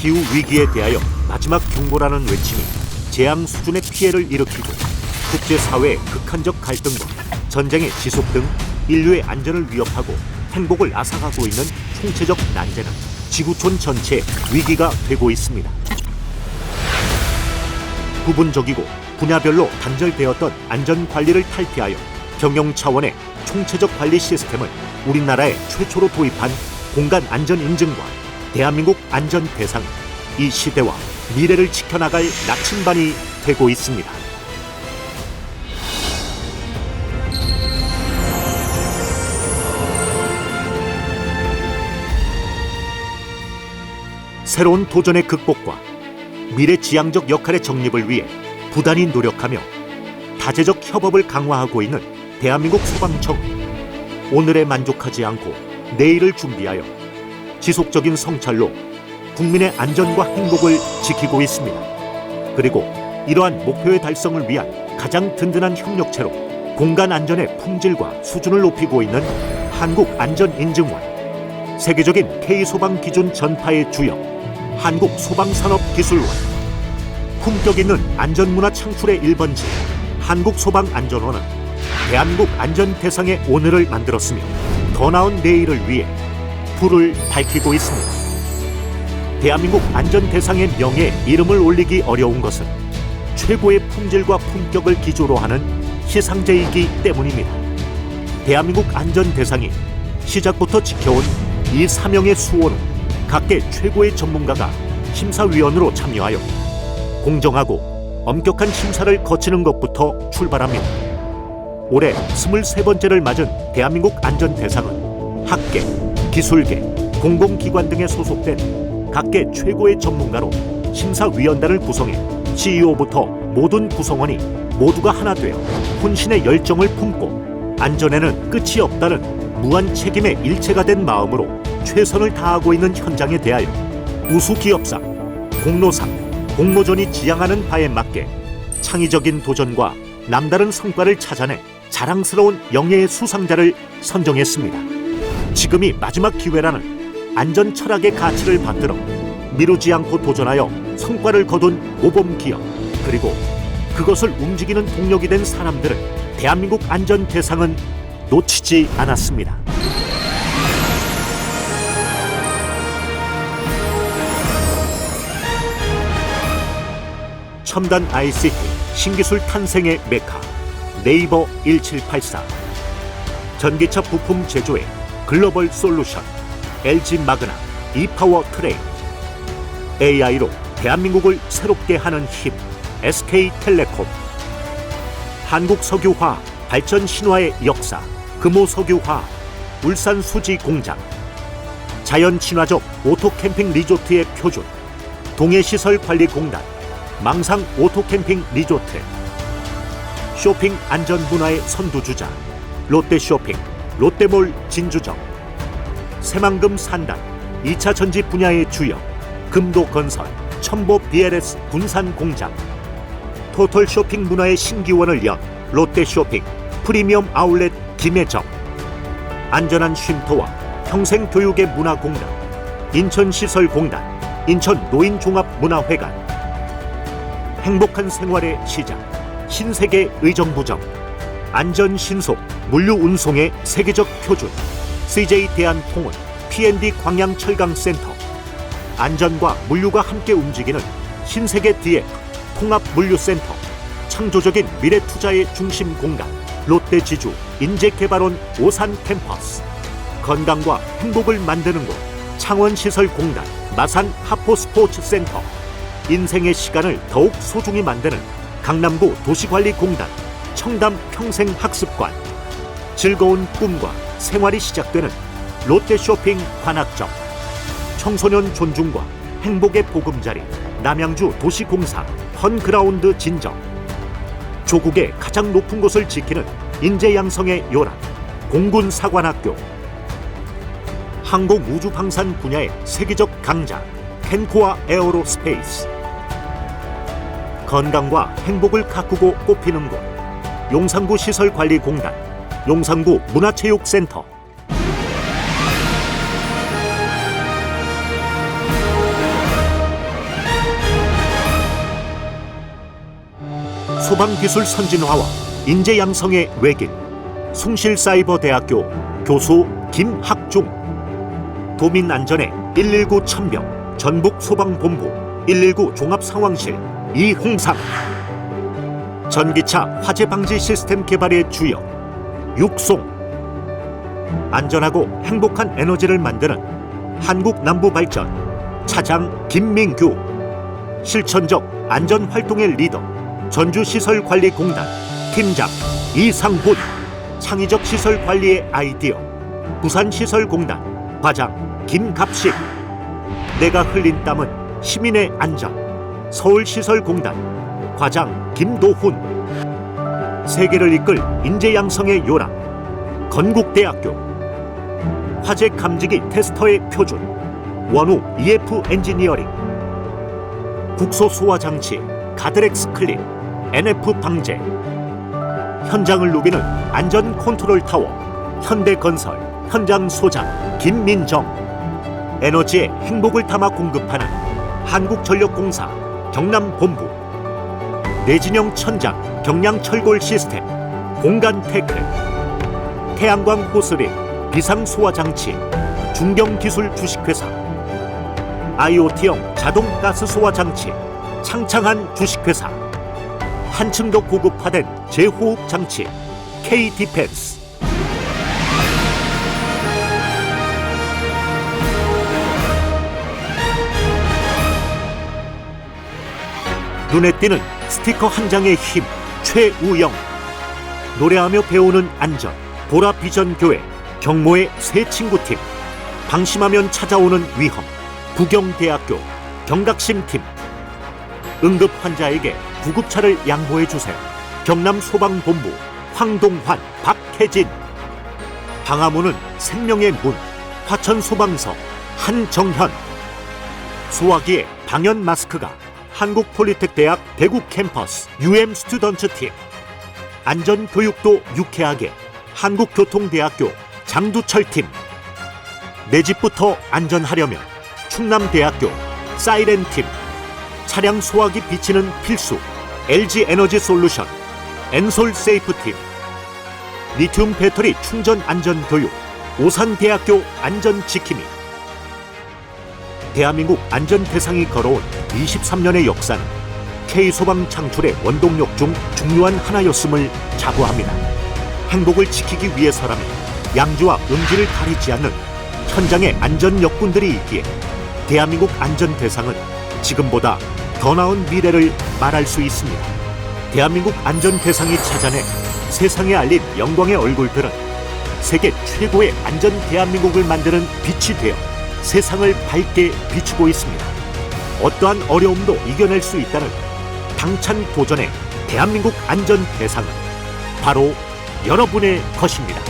기후 위기에 대하여 마지막 경고라는 외침이 재앙 수준의 피해를 일으키고 국제 사회의 극한적 갈등과 전쟁의 지속 등 인류의 안전을 위협하고 행복을 앗아가고 있는 총체적 난제는 지구촌 전체의 위기가 되고 있습니다. 부분적이고 분야별로 단절되었던 안전 관리를 탈피하여 경영 차원의 총체적 관리 시스템을 우리나라에 최초로 도입한 공간 안전 인증과 대한민국 안전 대상 이 시대와 미래를 지켜나갈 나침반이 되고 있습니다. 새로운 도전의 극복과 미래지향적 역할의 정립을 위해 부단히 노력하며 다재적 협업을 강화하고 있는 대한민국 소방청 오늘에 만족하지 않고 내일을 준비하여 지속적인 성찰로 국민의 안전과 행복을 지키고 있습니다. 그리고 이러한 목표의 달성을 위한 가장 든든한 협력체로 공간 안전의 품질과 수준을 높이고 있는 한국안전인증원 세계적인 K소방 기준 전파의 주역 한국소방산업기술원 품격 있는 안전문화 창출의 1번지 한국소방안전원은 대한민국 안전대상의 오늘을 만들었으며 더 나은 내일을 위해 불을 밝히고 있습니다. 대한민국 안전 대상의 명예에 이름을 올리기 어려운 것은 최고의 품질과 품격을 기조로 하는 시상제이기 때문입니다. 대한민국 안전 대상이 시작부터 지켜온 이 사명의 수호는 각계 최고의 전문가가 심사위원으로 참여하여 공정하고 엄격한 심사를 거치는 것부터 출발합니다. 올해 23번째를 맞은 대한민국 안전대상은 학계, 기술계, 공공기관 등에 소속된 각계 최고의 전문가로 심사위원단을 구성해 CEO부터 모든 구성원이 모두가 하나 되어 혼신의 열정을 품고 안전에는 끝이 없다는 무한 책임의 일체가 된 마음으로 최선을 다하고 있는 현장에 대하여 우수 기업상, 공로상, 공모전이 지향하는 바에 맞게 창의적인 도전과 남다른 성과를 찾아내 자랑스러운 영예의 수상자를 선정했습니다. 지금이 마지막 기회라는 안전 철학의 가치를 받들어 미루지 않고 도전하여 성과를 거둔 모범 기업 그리고 그것을 움직이는 동력이 된 사람들을 대한민국 안전 대상은 놓치지 않았습니다. 첨단 ICT 신기술 탄생의 메카 네이버 1784 전기차 부품 제조의 글로벌 솔루션 LG 마그나 이파워 트레인 AI로 대한민국을 새롭게 하는 힘 SK텔레콤. 한국 석유화 발전 신화의 역사 금호 석유화 울산 수지 공장 자연 친화적 오토 캠핑 리조트의 표준 동해시설관리공단 망상 오토캠핑 리조트. 쇼핑 안전 문화의 선두주자 롯데쇼핑 롯데몰 진주점. 새만금 산단 2차 전지 분야의 주역 금도건설 첨보 BLS 군산공장. 토털 쇼핑 문화의 신기원을 연 롯데 쇼핑 프리미엄 아울렛 김해점. 안전한 쉼터와 평생교육의 문화공단 인천시설공단 인천노인종합문화회관. 행복한 생활의 시작 신세계 의정부점 안전 신속 물류 운송의 세계적 표준. CJ 대한통운 P&D 광양 철강센터. 안전과 물류가 함께 움직이는 신세계 DF 통합 물류센터. 창조적인 미래 투자의 중심 공간. 롯데지주 인재개발원 오산 캠퍼스. 건강과 행복을 만드는 곳. 창원시설공단 마산 하포스포츠센터. 인생의 시간을 더욱 소중히 만드는 강남구 도시관리공단 청담 평생학습관. 즐거운 꿈과 생활이 시작되는 롯데쇼핑 관악점. 청소년 존중과 행복의 보금자리 남양주 도시공사 펀그라운드 진정. 조국의 가장 높은 곳을 지키는 인재양성의 요람 공군사관학교. 항공우주방산 분야의 세계적 강자 캔코아 에어로스페이스. 건강과 행복을 가꾸고 꽃피는 곳 용산구 시설관리공단, 용산구 문화체육센터. 소방기술 선진화와 인재 양성의 외길 숭실사이버대학교 교수 김학중 도민 안전의 119 천명 전북 소방본부 119 종합상황실 이홍상 전기차 화재 방지 시스템 개발의 주역 육송. 안전하고 행복한 에너지를 만드는 한국 남부 발전 차장 김민규. 실천적 안전 활동의 리더 전주시설관리공단 팀장 이상훈. 창의적 시설 관리의 아이디어 부산시설공단 과장 김갑식. 내가 흘린 땀은 시민의 안전 서울시설공단 과장 김도훈. 세계를 이끌 인재 양성의 요람 건국대학교. 화재 감지기 테스터의 표준 원우 EF 엔지니어링. 국소 소화 장치 가드렉스 클립 NF 방제. 현장을 누비는 안전 컨트롤 타워 현대건설 현장 소장 김민정. 에너지의 행복을 담아 공급하는 한국전력공사 경남본부 내진형 천장 경량 철골 시스템 공간 테크 태양광 호스링 비상 소화 장치 중경 기술 주식회사 IoT형 자동 가스 소화 장치 창창한 주식회사 한층 더 고급화된 제호흡 장치 K-디펜스 눈에 띄는 스티커 한 장의 힘 최우영. 노래하며 배우는 안전 보라 비전 교회 경모의 새 친구팀. 방심하면 찾아오는 위험 구경대학교 경각심팀. 응급 환자에게 구급차를 양보해 주세요. 경남 소방본부 황동환 박혜진. 방화문은 생명의 문 화천 소방서 한정현. 소화기의 방연 마스크가 한국 폴리텍 대학 대구 캠퍼스 UM 스튜던트 팀. 안전 교육도 유쾌하게 한국교통대학교 장두철 팀. 내 집부터 안전하려면 충남대학교 사이렌 팀. 차량 소화기 비치는 필수 LG 에너지 솔루션 엔솔 세이프 팀. 리튬 배터리 충전 안전 교육 오산대학교 안전 지킴이 대한민국 안전 대상이 걸어온 23년의 역사는 K소방 창출의 원동력 중 중요한 하나였음을 자부합니다. 행복을 지키기 위해서라면 양지와 음지를 가리지 않는 현장의 안전 역군들이 있기에 대한민국 안전 대상은 지금보다 더 나은 미래를 말할 수 있습니다. 대한민국 안전 대상이 찾아내 세상에 알린 영광의 얼굴들은 세계 최고의 안전 대한민국을 만드는 빛이 되어 세상을 밝게 비추고 있습니다. 어떠한 어려움도 이겨낼 수 있다는 당찬 도전의 대한민국 안전 대상은 바로 여러분의 것입니다.